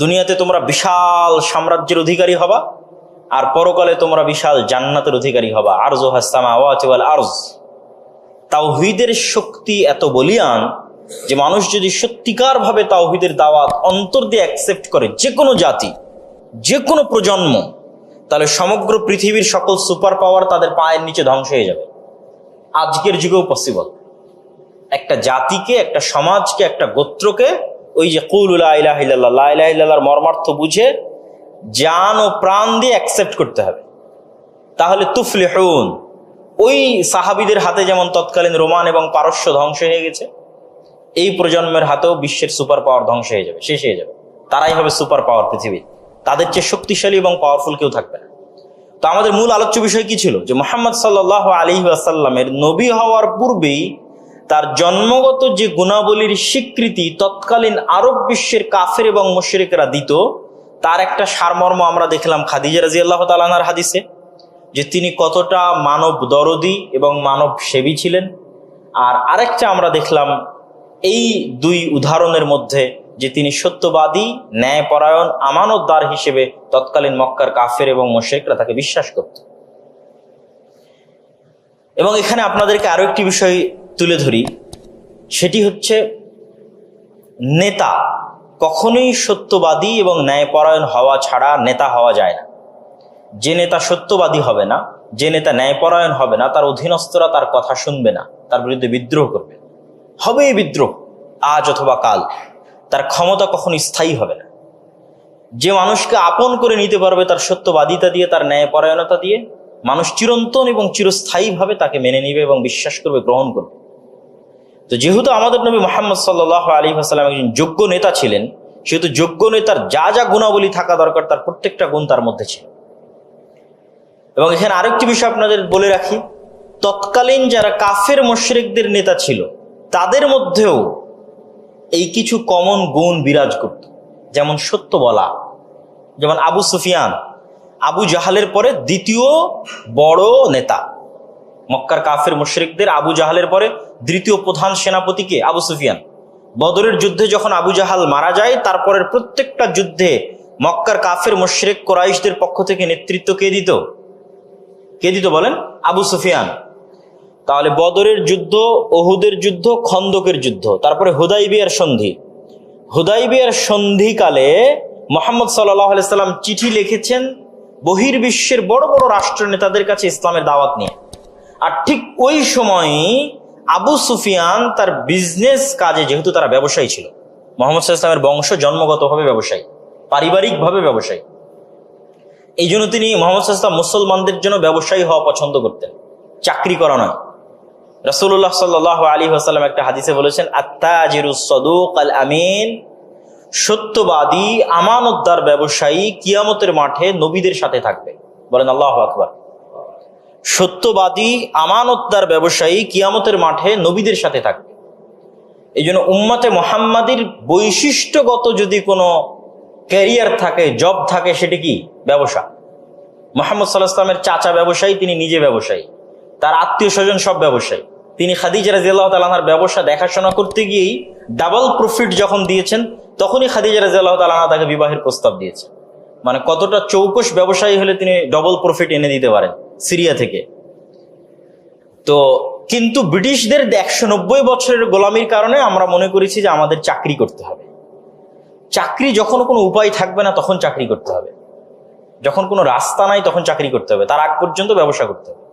দুনিয়াতে তোমরা বিশাল সাম্রাজ্যের অধিকারী হবা, আর পরকালে তোমরা বিশাল জান্নাতের অধিকারী হবা। আরজ হাসামা আওয়াজ আরজ। তাওহিদের শক্তি এত বলিয়ান যে মানুষ যদি সত্যিকার ভাবে তাওহিদের দাওয়াত অন্তর দিয়ে অ্যাকসেপ্ট করে যে কোনো জাতি যে কোনো প্রজন্ম, তাহলে সমগ্র পৃথিবীর সকল সুপার পাওয়ার তাদের পায়ের নিচে ধ্বংস হয়ে যাবে। আজকের যুগেও পসিবল একটা জাতিকে, একটা সমাজকে, একটা গোত্রকে ওই যে কুল্লাহ মর্মার্থ বুঝে জান ও প্রাণ দিয়ে অ্যাকসেপ্ট করতে হবে। তাহলে তুফলে ওই সাহাবিদের হাতে যেমন তৎকালীন রোমান এবং পারস্য ধ্বংস হয়ে গেছে, এই প্রজন্মের হাতেও বিশ্বের সুপার পাওয়ার ধ্বংস হয়ে যাবে, শেষ হয়ে যাবে। তারাই হবে সুপার পাওয়ার পৃথিবী। তাদের চেয়ে শক্তিশালী এবং পাওয়ারফুল কেউ থাকবে না। তো আমাদের মূল আলোচ্য বিষয় কি ছিল? যে মোহাম্মদ সাল্লাহ আলী আসাল্লামের নবী হওয়ার পূর্বেই তার জন্মগত যে গুণাবলীর স্বীকৃতি তৎকালীন আরব বিশ্বের কাফের এবং মুশরিকরা দিত, তার একটা সারমর্ম আমরা দেখলাম খাদিজা রাজি আল্লাহ তালানার হাদিসে, যে তিনি কতটা মানব দরদি এবং মানব সেবী ছিলেন। আর আরেকটা আমরা দেখলাম এই দুই উদাহরণের মধ্যে যে তিনি সত্যবাদী, ন্যায়পরায়ণ, আমানতদার হিসেবে তৎকালীন মক্কার কাফের এবং মোশেকরা তাকে বিশ্বাস করত। এবং এখানে আপনাদেরকে আরও একটি বিষয় তুলে ধরি। সেটি হচ্ছে, নেতা কখনোই সত্যবাদী এবং ন্যায়পরায়ণ হওয়া ছাড়া নেতা হওয়া যায় না। যে নেতা সত্যবাদী হবে না, যে নেতা ন্যায়পরায়ণ হবে না, তার অধীনস্থরা তার কথা শুনবে না, তার বিরুদ্ধে বিদ্রোহ করবে। হবেই বিদ্রোহ, আজ অথবা কাল। তার ক্ষমতা কখনো স্থায়ী হবে না। যে মানুষকে আপন করে নিতে পারবে তার সত্যবাদিতা দিয়ে, তার ন্যায়পরায়ণতা দিয়ে মানুষ চিরন্তন এবং চিরস্থায়ীভাবে তাকে মেনে নিবে এবং বিশ্বাস করবে, গ্রহণ করবে। তো যেহেতু আমাদের নবী মোহাম্মদ সাল্লাহ আলী হাসালাম একজন যোগ্য নেতা ছিলেন, সেহেতু যোগ্য নেতার যা যা গুণাবলী থাকা দরকার তার প্রত্যেকটা গুণ তার মধ্যে ছিল। এবং এখানে আরেকটি বিষয় আপনাদের বলে রাখি, তৎকালীন যারা কাফের মোশরেকদের নেতা ছিল, তাদের মধ্যেও এই কিছু কমন গুণ বিরাজ করত। যেমন সত্য বলা, যেমন আবু সুফিয়ান আবু জাহালের পরে দ্বিতীয় বড় নেতা। মক্কার কাফের মুশরিকদের আবু জাহালের পরে দ্বিতীয় প্রধান সেনাপতিকে আবু সুফিয়ান। বদরের যুদ্ধে যখন আবু জাহাল মারা যায়, তারপরের প্রত্যেকটা যুদ্ধে মক্কার কাফের মুশরিক কোরাইশদের পক্ষ থেকে নেতৃত্ব কে দিত? কে দিত বলেন? আবু সুফিয়ান। তাহলে বদরের যুদ্ধ, ওহুদের যুদ্ধ, খন্দকের যুদ্ধ, তারপরে হুদাইবিয়ার সন্ধি। হুদাইবিয়ার সন্ধিকালে মোহাম্মদ সাল্লাহ সাল্লাম চিঠি লিখেছেন বহির্বিশ্বের বড় বড় রাষ্ট্র নেতাদের কাছে ইসলামের দাওয়াত নিয়ে। আর ঠিক ওই সময় আবু সুফিয়ান তার বিজনেস কাজে যেহেতু তারা ব্যবসায়ী ছিল, মোহাম্মদ ইসলামের বংশ জন্মগতভাবে ব্যবসায়ী, পারিবারিকভাবে ব্যবসায়ী। এই জন্য তিনি মোহাম্মদ ইসলাম মুসলমানদের জন্য ব্যবসায়ী হওয়া পছন্দ করতেন। চাকরি করা নয়। রসুল্লাহ সাল্লাহ আলী হাসাল্লাম একটা হাদিসে বলেছেন আত্মাজিরুসদুক আল আমিন সত্যবাদী, আমানতদার ব্যবসায়ী কিয়ামতের মাঠে নবীদের সাথে থাকবে। বলেন আল্লাহ আকবর। সত্যবাদী, আমানতদার ব্যবসায়ী কিয়ামতের মাঠে নবীদের সাথে থাকবে। এই জন্য উম্মাতে মোহাম্মাদির বৈশিষ্ট্যগত যদি কোনো ক্যারিয়ার থাকে, জব থাকে, সেটি কি? ব্যবসা। মোহাম্মদ সাল্লাহ ইসলামের চাচা ব্যবসায়ী, তিনি নিজে ব্যবসায়ী। তার আত্মীয় স্বজন সব ব্যবসায়ী। তিনি খাদিজা রাজিয়াল্লাহ তালাহার ব্যবসা দেখাশোনা করতে গিয়েই ডাবল প্রফিট যখন দিয়েছেন তখনই খাদিজা রাজিয়াল্লাহ তালাহা তাকে বিবাহের প্রস্তাব দিয়েছে। মানে কতটা চৌকস ব্যবসায়ী হলে তিনি ডবল প্রফিট এনে দিতে পারেন সিরিয়া থেকে। তো কিন্তু ব্রিটিশদের একশো নব্বই বছরের গোলামির কারণে আমরা মনে করেছি যে আমাদের চাকরি করতে হবে। চাকরি যখন কোনো উপায় থাকবে না, তখন চাকরি করতে হবে। যখন কোনো রাস্তা নাই, তখন চাকরি করতে হবে। তার আগ পর্যন্ত ব্যবসা করতে হবে।